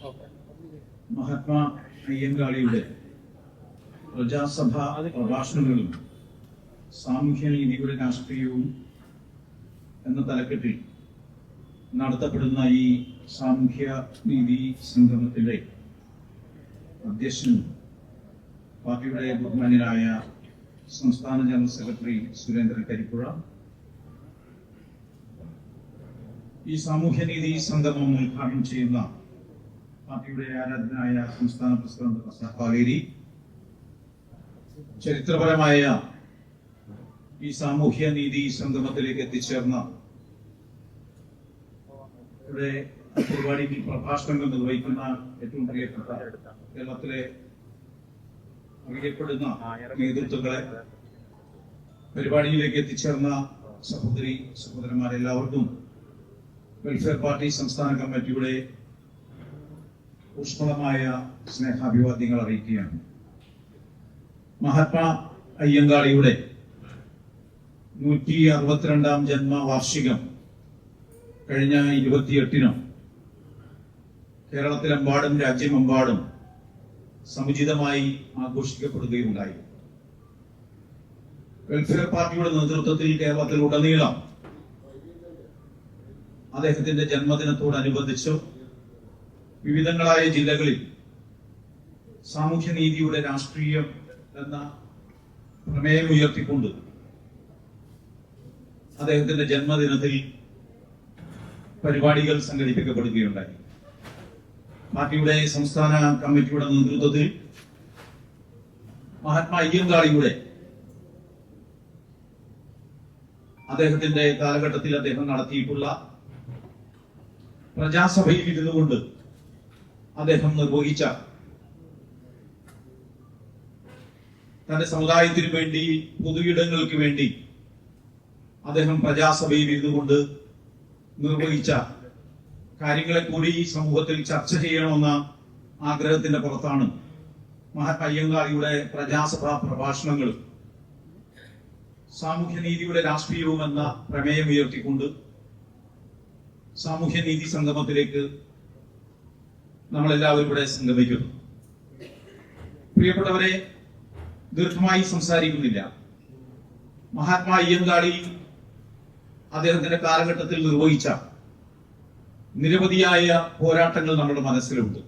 മഹാത്മാ അയ്യങ്കാളിയുടെ പ്രജാസഭ പ്രഭാഷണങ്ങളും സാമൂഹ്യനീതിയുടെ രാഷ്ട്രീയവും എന്ന തലക്കെട്ടിൽ നടത്തപ്പെടുന്ന ഈ സാമൂഹ്യ നീതി സംഗമത്തിലെ അധ്യക്ഷനും പാർട്ടിയുടെ ബഹുമാനരായ സംസ്ഥാന ജനറൽ സെക്രട്ടറി സുരേന്ദ്രൻ കരിപ്പുഴ. ഈ സാമൂഹ്യനീതി സംഗമം ഉദ്ഘാടനം ചെയ്യുന്ന പാർട്ടിയുടെ ആരാധനായ സംസ്ഥാന പ്രസിഡന്റ് പ്രസാദ് പാലേരി ചരിത്രപരമായ ഈ സാമൂഹ്യ നീതി സംഗമത്തിലേക്ക് എത്തിച്ചേർന്ന ഇവിടെ പ്രഭാഷണങ്ങൾ നിർവഹിക്കുന്ന ഏറ്റവും പ്രിയപ്പെട്ട കേരളത്തിലെ അറിയപ്പെടുന്ന നേതൃത്വങ്ങളെ പരിപാടിയിലേക്ക് എത്തിച്ചേർന്ന സഹോദരി സഹോദരന്മാരെല്ലാവർക്കും വെൽഫെയർ പാർട്ടി സംസ്ഥാന കമ്മിറ്റിയുടെ ഊഷ്മളമായ സ്നേഹാഭിവാദ്യങ്ങൾ അറിയിക്കുകയാണ്. മഹാത്മാ അയ്യങ്കാളിയുടെ നൂറ്റി അറുപത്തിരണ്ടാം ജന്മവാർഷികം കഴിഞ്ഞ ഇരുപത്തിയെട്ടിന് കേരളത്തിലെമ്പാടും രാജ്യമെമ്പാടും സമുചിതമായി ആഘോഷിക്കപ്പെടുകയുണ്ടായി. വെൽഫെയർ പാർട്ടിയുടെ നേതൃത്വത്തിൽ കേരളത്തിലുടനീളം അദ്ദേഹത്തിന്റെ ജന്മദിനത്തോടനുബന്ധിച്ച് വിവിധങ്ങളായ ജില്ലകളിൽ സാമൂഹ്യനീതിയുടെ രാഷ്ട്രീയം എന്ന പ്രമേയം ഉയർത്തിക്കൊണ്ട് അദ്ദേഹത്തിന്റെ ജന്മദിനത്തിൽ പരിപാടികൾ സംഘടിപ്പിക്കപ്പെടുകയുണ്ടായി. പാർട്ടിയുടെ സംസ്ഥാന കമ്മിറ്റിയുടെ നേതൃത്വത്തിൽ മഹാത്മാ അയ്യങ്കാളിയുടെ അദ്ദേഹത്തിന്റെ കാലഘട്ടത്തിൽ അദ്ദേഹം നടത്തിയിട്ടുള്ള പ്രജാസഭയിൽ ഇരുന്നുകൊണ്ട് അദ്ദേഹം നിർവഹിച്ച തന്റെ സമുദായത്തിന് വേണ്ടി പൊതുയിടങ്ങൾക്ക് വേണ്ടി അദ്ദേഹം പ്രജാസഭയിൽ ഇരുന്നുകൊണ്ട് നിർവഹിച്ച കാര്യങ്ങളെ കൂടി ഈ സമൂഹത്തിൽ ചർച്ച ചെയ്യണമെന്ന ആഗ്രഹത്തിന്റെ പുറത്താണ് മഹാകയ്യങ്കാളിയുടെ പ്രജാസഭാ പ്രഭാഷണങ്ങൾ സാമൂഹ്യനീതിയുടെ രാഷ്ട്രീയവും എന്ന പ്രമേയം ഉയർത്തിക്കൊണ്ട് സാമൂഹ്യനീതി സംഗമത്തിലേക്ക് നമ്മളെല്ലാവരും ഇവിടെ സംഗമിക്കുന്നു. പ്രിയപ്പെട്ടവരെ ദീർഘമായി സംസാരിക്കുന്നില്ല. മഹാത്മാ അയ്യങ്കാളി അദ്ദേഹത്തിന്റെ കാലഘട്ടത്തിൽ നിർവഹിച്ച നിരവധിയായ പോരാട്ടങ്ങൾ നമ്മുടെ മനസ്സിലുണ്ട്.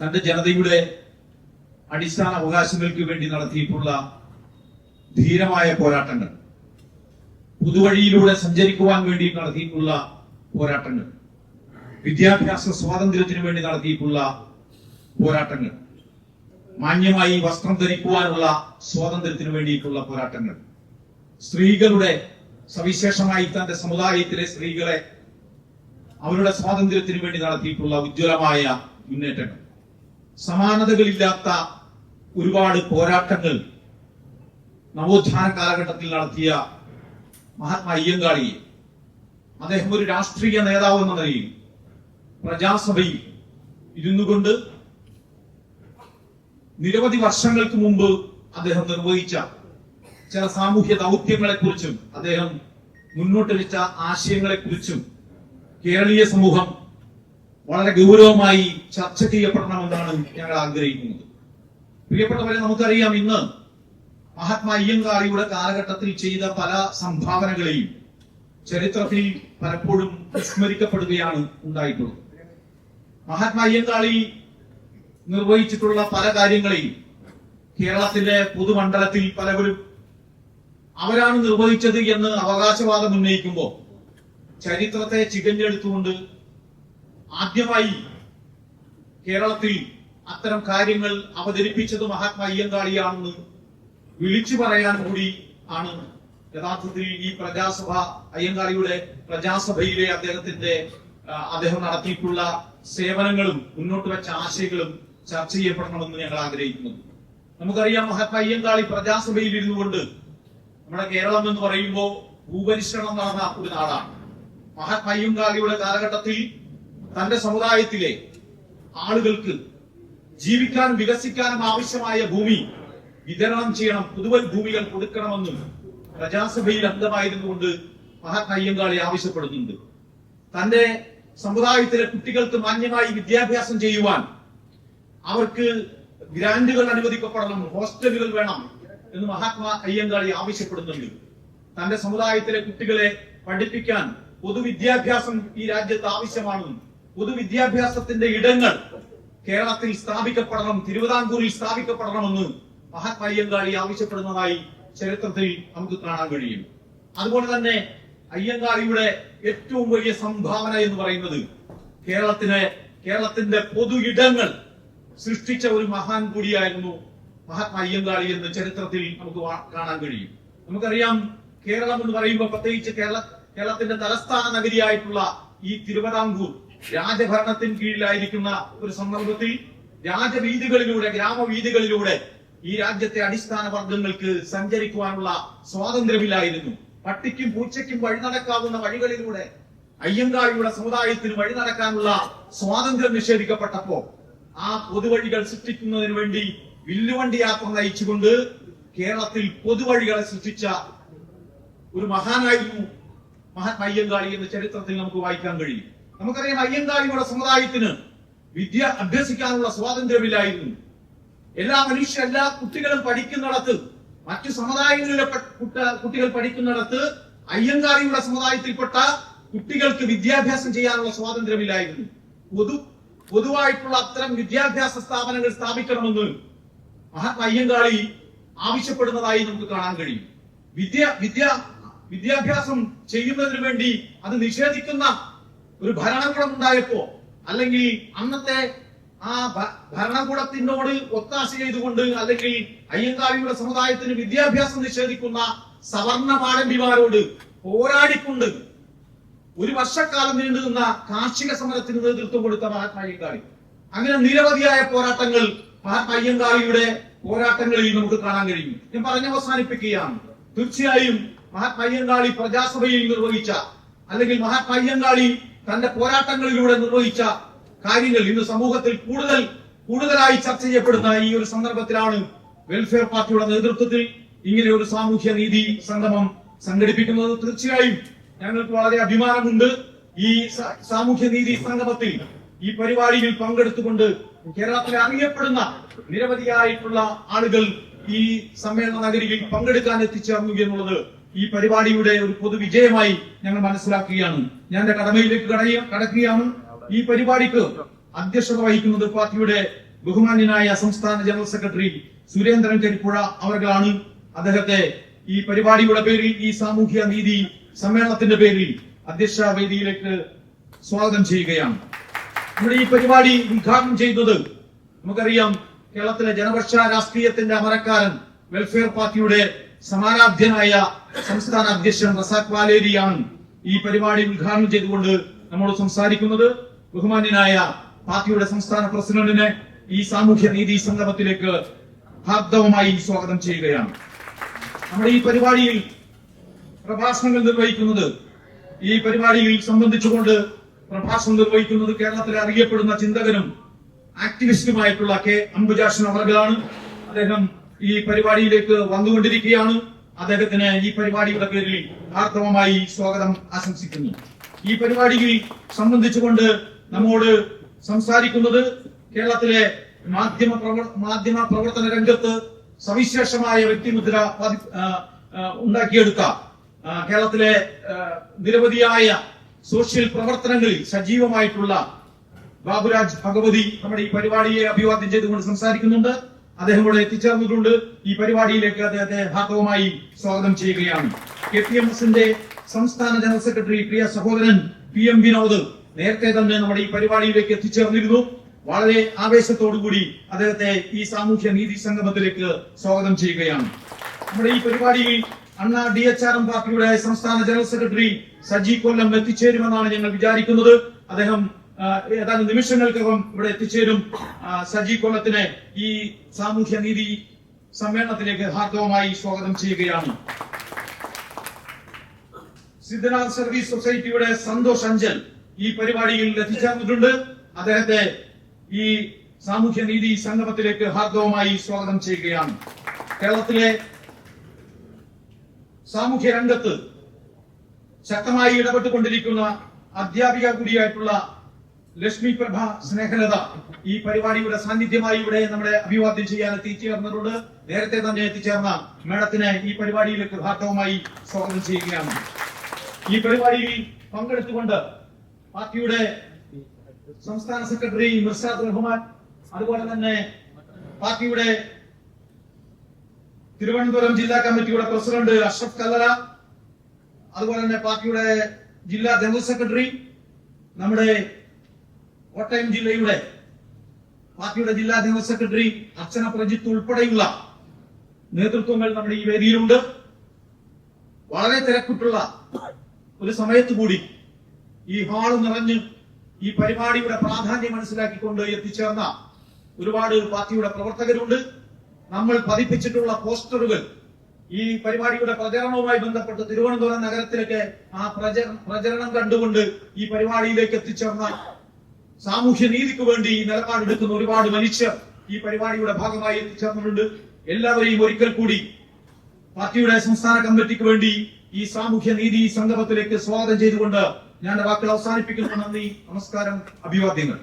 തന്റെ ജനതയുടെ അടിസ്ഥാന അവകാശങ്ങൾക്ക് വേണ്ടി നടത്തിയിട്ടുള്ള ധീരമായ പോരാട്ടങ്ങൾ പുതുവഴിയിലൂടെ സഞ്ചരിക്കുവാൻ വേണ്ടി നടത്തിയിട്ടുള്ള പോരാട്ടങ്ങൾ വിദ്യാഭ്യാസ സ്വാതന്ത്ര്യത്തിന് വേണ്ടി നടത്തിയിട്ടുള്ള പോരാട്ടങ്ങൾ മാന്യമായി വസ്ത്രം ധരിക്കുവാനുള്ള സ്വാതന്ത്ര്യത്തിന് വേണ്ടിയിട്ടുള്ള പോരാട്ടങ്ങൾ സ്ത്രീകളുടെ സവിശേഷമായി തന്റെ സമുദായത്തിലെ സ്ത്രീകളെ അവരുടെ സ്വാതന്ത്ര്യത്തിന് വേണ്ടി നടത്തിയിട്ടുള്ള ഉജ്ജ്വലമായ മുന്നേറ്റങ്ങൾ. സമാനതകളില്ലാത്ത ഒരുപാട് പോരാട്ടങ്ങൾ നവോത്ഥാന കാലഘട്ടത്തിൽ നടത്തിയ മഹാത്മാ അയ്യങ്കാളിയെ അദ്ദേഹം ഒരു രാഷ്ട്രീയ നേതാവ് എന്ന നിലയിൽ പ്രജാസഭയിൽ ഇരുന്നു കൊണ്ട് നിരവധി വർഷങ്ങൾക്ക് മുമ്പ് അദ്ദേഹം നിർവഹിച്ച ചില സാമൂഹ്യ ദൗത്യങ്ങളെ കുറിച്ചും അദ്ദേഹം മുന്നോട്ട് വെച്ച ആശയങ്ങളെ കുറിച്ചും കേരളീയ സമൂഹം വളരെ ഗൗരവമായി ചർച്ച ചെയ്യപ്പെടണമെന്നാണ് ഞങ്ങൾ ആഗ്രഹിക്കുന്നത്. പ്രിയപ്പെട്ടവരെ നമുക്കറിയാം ഇന്ന് മഹാത്മാ അയ്യങ്കാളിയുടെ കാലഘട്ടത്തിൽ ചെയ്ത പല സംഭാവനകളെയും ചരിത്രത്തിൽ പലപ്പോഴും വിസ്മരിക്കപ്പെടുകയാണ് ഉണ്ടായിട്ടുള്ളത്. മഹാത്മാ അയ്യങ്കാളി നിർവഹിച്ചിട്ടുള്ള പല കാര്യങ്ങളെയും കേരളത്തിലെ പൊതുമണ്ഡലത്തിൽ പലവരും അവരാണ് നിർവഹിച്ചത് എന്ന് അവകാശവാദം ഉന്നയിക്കുമ്പോൾ ചരിത്രത്തെ ചികഞ്ഞെടുത്തുകൊണ്ട് ആദ്യമായി കേരളത്തിൽ അത്തരം കാര്യങ്ങൾ അവതരിപ്പിച്ചത് മഹാത്മാ അയ്യങ്കാളിയാണെന്ന് വിളിച്ചു പറയാൻ കൂടി ആണ്. യഥാർത്ഥത്തിൽ ഈ പ്രജാസഭ അയ്യങ്കാളിയുടെ പ്രജാസഭയിലെ അദ്ദേഹത്തിന്റെ അദ്ദേഹം നടത്തിയിട്ടുള്ള സേവനങ്ങളും മുന്നോട്ട് വെച്ച ആശയങ്ങളും ചർച്ച ചെയ്യപ്പെടണമെന്ന് ഞങ്ങൾ ആഗ്രഹിക്കുന്നു. നമുക്കറിയാം മഹത്തയ്യങ്കാളി പ്രജാസഭയിൽ ഇരുന്നുകൊണ്ട് നമ്മുടെ കേരളം എന്ന് പറയുമ്പോൾ ഭൂപരിഷ്കരണം നടന്ന ഒരു നാടാണ്. മഹത്തയ്യങ്കാളിയുടെ കാലഘട്ടത്തിൽ തന്റെ സമുദായത്തിലെ ആളുകൾക്ക് ജീവിക്കാനും വികസിക്കാനും ആവശ്യമായ ഭൂമി വിതരണം ചെയ്യണം പുതുവൽ ഭൂമികൾ കൊടുക്കണമെന്നും പ്രജാസഭയിൽ അംഗമായിരുന്നുകൊണ്ട് മഹാ കയ്യങ്കാളി ആവശ്യപ്പെടുന്നുണ്ട്. തന്റെ സമുദായത്തിലെ കുട്ടികൾക്ക് മാന്യമായി വിദ്യാഭ്യാസം ചെയ്യുവാൻ അവർക്ക് ഗ്രാന്റുകൾ അനുവദിക്കപ്പെടണം ഹോസ്റ്റലുകൾ വേണം എന്ന് മഹാത്മാ അയ്യങ്കാളി ആവശ്യപ്പെടുന്നുണ്ട്. തന്റെ സമുദായത്തിലെ കുട്ടികളെ പഠിപ്പിക്കാൻ പൊതുവിദ്യാഭ്യാസം ഈ രാജ്യത്ത് ആവശ്യമാണെന്നും പൊതുവിദ്യാഭ്യാസത്തിന്റെ ഇടങ്ങൾ കേരളത്തിൽ സ്ഥാപിക്കപ്പെടണം തിരുവിതാംകൂറിൽ സ്ഥാപിക്കപ്പെടണമെന്ന് മഹാത്മാ അയ്യങ്കാളി ആവശ്യപ്പെടുന്നതായി ചരിത്രത്തിൽ നമുക്ക് കാണാൻ കഴിയും. അതുപോലെ തന്നെ അയ്യങ്കാളിയുടെ ഏറ്റവും വലിയ സംഭാവന എന്ന് പറയുന്നത് കേരളത്തിന് കേരളത്തിന്റെ പൊതു ഇടങ്ങൾ സൃഷ്ടിച്ച ഒരു മഹാൻ കൂടിയായിരുന്നു മഹാത്മാ അയ്യങ്കാളി എന്ന് ചരിത്രത്തിൽ നമുക്ക് കാണാൻ കഴിയും. നമുക്കറിയാം കേരളം എന്ന് പറയുമ്പോൾ പ്രത്യേകിച്ച് കേരള കേരളത്തിന്റെ തലസ്ഥാന നഗരിയായിട്ടുള്ള ഈ തിരുവിതാംകൂർ രാജഭരണത്തിന് കീഴിലായിരിക്കുന്ന ഒരു സന്ദർഭത്തിൽ രാജവീതികളിലൂടെ ഗ്രാമവീതികളിലൂടെ ഈ രാജ്യത്തെ അടിസ്ഥാന വർഗങ്ങൾക്ക് സഞ്ചരിക്കുവാനുള്ള സ്വാതന്ത്ര്യമില്ലായിരുന്നു. പട്ടിക്കും പൂച്ചയ്ക്കും വഴി നടക്കാവുന്ന വഴികളിലൂടെ അയ്യങ്കാളിയുടെ സമുദായത്തിന് വഴി നടക്കാനുള്ള സ്വാതന്ത്ര്യം നിഷേധിക്കപ്പെട്ടപ്പോ ആ പൊതുവഴികൾ സൃഷ്ടിക്കുന്നതിന് വേണ്ടി വില്ലുവണ്ടി യാത്ര നയിച്ചുകൊണ്ട് കേരളത്തിൽ പൊതുവഴികളെ സൃഷ്ടിച്ച ഒരു മഹാനായിരുന്നു മഹാത്മാ അയ്യങ്കാളി എന്ന ചരിത്രത്തിൽ നമുക്ക് വായിക്കാൻ കഴിയും. നമുക്കറിയാം അയ്യങ്കാളിയുടെ സമുദായത്തിന് വിദ്യ അഭ്യസിക്കാനുള്ള സ്വാതന്ത്ര്യമില്ലായിരുന്നു. എല്ലാ മനുഷ്യ എല്ലാ കുട്ടികളും പഠിക്കുന്നിടത്ത് മറ്റു സമുദായങ്ങളിലെ കുട്ടികൾ പഠിക്കുന്നിടത്ത് അയ്യങ്കാറിയുടെ സമുദായത്തിൽപ്പെട്ട കുട്ടികൾക്ക് വിദ്യാഭ്യാസം ചെയ്യാനുള്ള സ്വാതന്ത്ര്യമില്ലായിരുന്നു. പൊതു പൊതുവായിട്ടുള്ള അത്തരം വിദ്യാഭ്യാസ സ്ഥാപനങ്ങൾ സ്ഥാപിക്കണമെന്ന് മഹാത്മാ അയ്യങ്കാളി ആവശ്യപ്പെടുന്നതായി നമുക്ക് കാണാൻ കഴിയും. വിദ്യ വിദ്യ വിദ്യാഭ്യാസം ചെയ്യുന്നതിന് വേണ്ടി അത് നിഷേധിക്കുന്ന ഒരു ഭരണകൂടം ഉണ്ടായപ്പോ അല്ലെങ്കിൽ അന്നത്തെ ആ ഭരണകൂടത്തിനോട് ഒത്താശ ചെയ്തുകൊണ്ട് അല്ലെങ്കിൽ അയ്യങ്കാവിയുടെ സമുദായത്തിന് വിദ്യാഭ്യാസം നിഷേധിക്കുന്ന സവർണ പാടമ്പിമാരോട് പോരാടിക്കൊണ്ട് ഒരു വർഷക്കാലം നീണ്ടു നിന്ന കാർഷിക സമരത്തിന് നേതൃത്വം കൊടുത്ത മഹാത്മാ അയ്യങ്കാളി. അങ്ങനെ നിരവധിയായ പോരാട്ടങ്ങൾ മഹാത്മാ അയ്യങ്കാളിയുടെ പോരാട്ടങ്ങളിൽ നമുക്ക് കാണാൻ കഴിയും. ഞാൻ പറഞ്ഞു അവസാനിപ്പിക്കുകയാണ്. തീർച്ചയായും മഹാത്മാ അയ്യങ്കാളി പ്രജാസഭയിൽ നിർവഹിച്ച അല്ലെങ്കിൽ മഹാത്മാ അയ്യങ്കാളി തന്റെ പോരാട്ടങ്ങളിലൂടെ നിർവഹിച്ച കാര്യങ്ങൾ ഇന്ന് സമൂഹത്തിൽ കൂടുതൽ കൂടുതലായി ചർച്ച ചെയ്യപ്പെടുന്ന ഈ ഒരു സന്ദർഭത്തിലാണ് വെൽഫെയർ പാർട്ടിയുടെ നേതൃത്വത്തിൽ ഇങ്ങനെ ഒരു സാമൂഹ്യ നീതി സംഗമം സംഘടിപ്പിക്കുന്നത്. തീർച്ചയായും ഞങ്ങൾക്ക് വളരെ അഭിമാനമുണ്ട്. ഈ സാമൂഹ്യ നീതി സംഗമത്തിൽ ഈ പരിപാടിയിൽ പങ്കെടുത്തുകൊണ്ട് കേരളത്തിലെ അറിയപ്പെടുന്ന നിരവധിയായിട്ടുള്ള ആളുകൾ ഈ സമ്മേളന നഗരിയിൽ പങ്കെടുക്കാൻ എത്തിച്ചേർന്നു എന്നുള്ളത് ഈ പരിപാടിയുടെ ഒരു പൊതുവിജയമായി ഞങ്ങൾ മനസ്സിലാക്കുകയാണ്. ഞാൻ എന്റെ കടമയിലേക്ക് കടക്കുകയാണ്. ഈ പരിപാടിക്ക് അധ്യക്ഷത വഹിക്കുന്നത് പാർട്ടിയുടെ ബഹുമാന്യനായ സംസ്ഥാന ജനറൽ സെക്രട്ടറി സുരേന്ദ്രൻ കരിപ്പുഴ അവർകളാണ്. അദ്ദേഹത്തെ ഈ പരിപാടിയുടെ പേരിൽ ഈ സാമൂഹ്യ നീതി സമ്മേളനത്തിന്റെ പേരിൽ അധ്യക്ഷ വേദിയിലേക്ക് സ്വാഗതം ചെയ്യുകയാണ്. നമ്മുടെ ഈ പരിപാടി ഉദ്ഘാടനം ചെയ്തത് നമുക്കറിയാം കേരളത്തിലെ ജനപക്ഷ രാഷ്ട്രീയത്തിന്റെ അമരക്കാരൻ വെൽഫെയർ പാർട്ടിയുടെ സമാരാധ്യനായ സംസ്ഥാന അധ്യക്ഷൻ റസാഖ് വാലേരിയാണ് ഈ പരിപാടി ഉദ്ഘാടനം ചെയ്തുകൊണ്ട് നമ്മോട് സംസാരിക്കുന്നത്. ബഹുമാന്യനായ പാർട്ടിയുടെ സംസ്ഥാന പ്രസിഡന്റിനെ ഈ സാമൂഹ്യ നീതി സംഗമത്തിലേക്ക് ഹാർദവമായി സ്വാഗതം ചെയ്യുകയാണ്. നമ്മുടെ ഈ പരിപാടിയിൽ പ്രഭാഷണങ്ങൾ നിർവഹിക്കുന്നത് ഈ പരിപാടിയിൽ സംബന്ധിച്ചുകൊണ്ട് പ്രഭാഷണം നിർവഹിക്കുന്നത് കേരളത്തിലെ അറിയപ്പെടുന്ന ചിന്തകനും ആക്ടിവിസ്റ്റുമായിട്ടുള്ള കെ അംബുജാഷൻ അവർകളാണ് അദ്ദേഹം ഈ പരിപാടിയിലേക്ക് വന്നുകൊണ്ടിരിക്കുകയാണ്. അദ്ദേഹത്തിന് ഈ പരിപാടിയുടെ പേരിൽ ആർത്തവമായി സ്വാഗതം ആശംസിക്കുന്നു. ഈ പരിപാടിയിൽ സംബന്ധിച്ചുകൊണ്ട് നമ്മോട് സംസാരിക്കുന്നത് കേരളത്തിലെ മാധ്യമ മാധ്യമ പ്രവർത്തന രംഗത്ത് സവിശേഷമായ വ്യക്തിമുദ്ര ഉണ്ടാക്കിയെടുത്ത കേരളത്തിലെ നിരവധിയായ സോഷ്യൽ പ്രവർത്തനങ്ങളിൽ സജീവമായിട്ടുള്ള ബാബുരാജ് ഭഗവതി നമ്മുടെ ഈ പരിപാടിയെ അഭിവാദ്യം ചെയ്തുകൊണ്ട് സംസാരിക്കുന്നുണ്ട്. അദ്ദേഹം ഇവിടെ എത്തിച്ചേർന്നിട്ടുണ്ട്. ഈ പരിപാടിയിലേക്ക് അദ്ദേഹത്തെ ഹാർദവമായി സ്വാഗതം ചെയ്യുകയാണ്. കെ പി എം എസിന്റെ സംസ്ഥാന ജനറൽ സെക്രട്ടറി പ്രിയ സഹോദരൻ പി എം വിനോദ് നേരത്തെ തന്നെ നമ്മുടെ ഈ പരിപാടിയിലേക്ക് എത്തിച്ചേർന്നിരുന്നു. വളരെ ആവേശത്തോടുകൂടി അദ്ദേഹത്തെ ഈ സാമൂഹ്യ നീതി സംഗമത്തിലേക്ക് സ്വാഗതം ചെയ്യുകയാണ്. നമ്മുടെ ഈ പരിപാടിയിൽ അണ്ണ ഡി എച്ച് ആർ എം പാർട്ടിയുടെ സംസ്ഥാന ജനറൽ സെക്രട്ടറി സജി കൊല്ലം എത്തിച്ചേരുമെന്നാണ് ഞങ്ങൾ വിചാരിക്കുന്നത്. അദ്ദേഹം ഏതാനും നിമിഷങ്ങൾക്കകം ഇവിടെ എത്തിച്ചേരും. സജി കൊല്ലത്തിനെ ഈ സാമൂഹ്യ നീതി സമ്മേളനത്തിലേക്ക് ഹാർദവമായി സ്വാഗതം ചെയ്യുകയാണ്. സിദ്ധനാഥ് സർവീസ് സൊസൈറ്റിയുടെ സന്തോഷ് അഞ്ചൽ ഈ പരിപാടിയിൽ എത്തിച്ചേർന്നിട്ടുണ്ട് അദ്ദേഹത്തെ ഈ സാമൂഹ്യ നീതി സംഗമത്തിലേക്ക് ഹാർദവമായി സ്വാഗതം ചെയ്യുകയാണ്. കേരളത്തിലെ സാമൂഹ്യ രംഗത്ത് ശക്തമായി ഇടപെട്ടുകൊണ്ടിരിക്കുന്ന അധ്യാപിക കൂടിയായിട്ടുള്ള ലക്ഷ്മി പ്രഭ സ്നേഹലത ഈ പരിപാടിയുടെ സാന്നിധ്യമായി ഇവിടെ നമ്മളെ അഭിവാദ്യം ചെയ്യാൻ എത്തിച്ചേർന്നിട്ടുണ്ട്. നേരത്തെ തന്നെ എത്തിച്ചേർന്ന മേഡത്തിനെ ഈ പരിപാടിയിലേക്ക് യഥാർത്ഥവുമായി സ്വാഗതം ചെയ്യുകയാണ്. ഈ പരിപാടിയിൽ പങ്കെടുത്തുകൊണ്ട് പാർട്ടിയുടെ സംസ്ഥാന സെക്രട്ടറി മിർസാദ് റഹ്മാൻ അതുപോലെ തന്നെ പാർട്ടിയുടെ തിരുവനന്തപുരം ജില്ലാ കമ്മിറ്റിയുടെ പ്രസിഡന്റ് അഷ്റഫ് കല്ലറ അതുപോലെ തന്നെ പാർട്ടിയുടെ ജില്ലാ ജനറൽ സെക്രട്ടറി നമ്മുടെ കോട്ടയം ജില്ലയുടെ പാർട്ടിയുടെ ജില്ലാ ജനറൽ സെക്രട്ടറി അർച്ചന പ്രജിത്ത് ഉൾപ്പെടെയുള്ള നേതൃത്വങ്ങൾ നമ്മുടെ ഈ വേദിയിലുണ്ട്. വളരെ തിരക്കിട്ടുള്ള ഒരു സമയത്ത് കൂടി ഈ ഹാൾ നിറഞ്ഞ് ഈ പരിപാടിയുടെ പ്രാധാന്യം മനസ്സിലാക്കിക്കൊണ്ട് എത്തിച്ചേർന്ന ഒരുപാട് പാർട്ടിയുടെ പ്രവർത്തകരുണ്ട്. നമ്മൾ പതിപ്പിച്ചിട്ടുള്ള പോസ്റ്ററുകൾ ഈ പരിപാടിയുടെ പ്രചരണവുമായി ബന്ധപ്പെട്ട് തിരുവനന്തപുരം നഗരത്തിലൊക്കെ ആ പ്രചര- പ്രചരണം കണ്ടുകൊണ്ട് ഈ പരിപാടിയിലേക്ക് എത്തിച്ചേർന്ന സാമൂഹ്യ നീതിക്ക് വേണ്ടി ഈ നിലപാടെടുക്കുന്ന ഒരുപാട് മനുഷ്യർ ഈ പരിപാടിയുടെ ഭാഗമായി എത്തിച്ചേർന്നിട്ടുണ്ട്. എല്ലാവരെയും ഒരിക്കൽ കൂടി പാർട്ടിയുടെ സംസ്ഥാന കമ്മിറ്റിക്ക് വേണ്ടി ഈ സാമൂഹ്യ നീതി സംഗമത്തിലേക്ക് സ്വാഗതം ചെയ്തുകൊണ്ട് ഞാൻ വാക്കുകൾ അവസാനിപ്പിക്കുന്നു. നന്ദി നമസ്കാരം അഭിവാദ്യങ്ങൾ.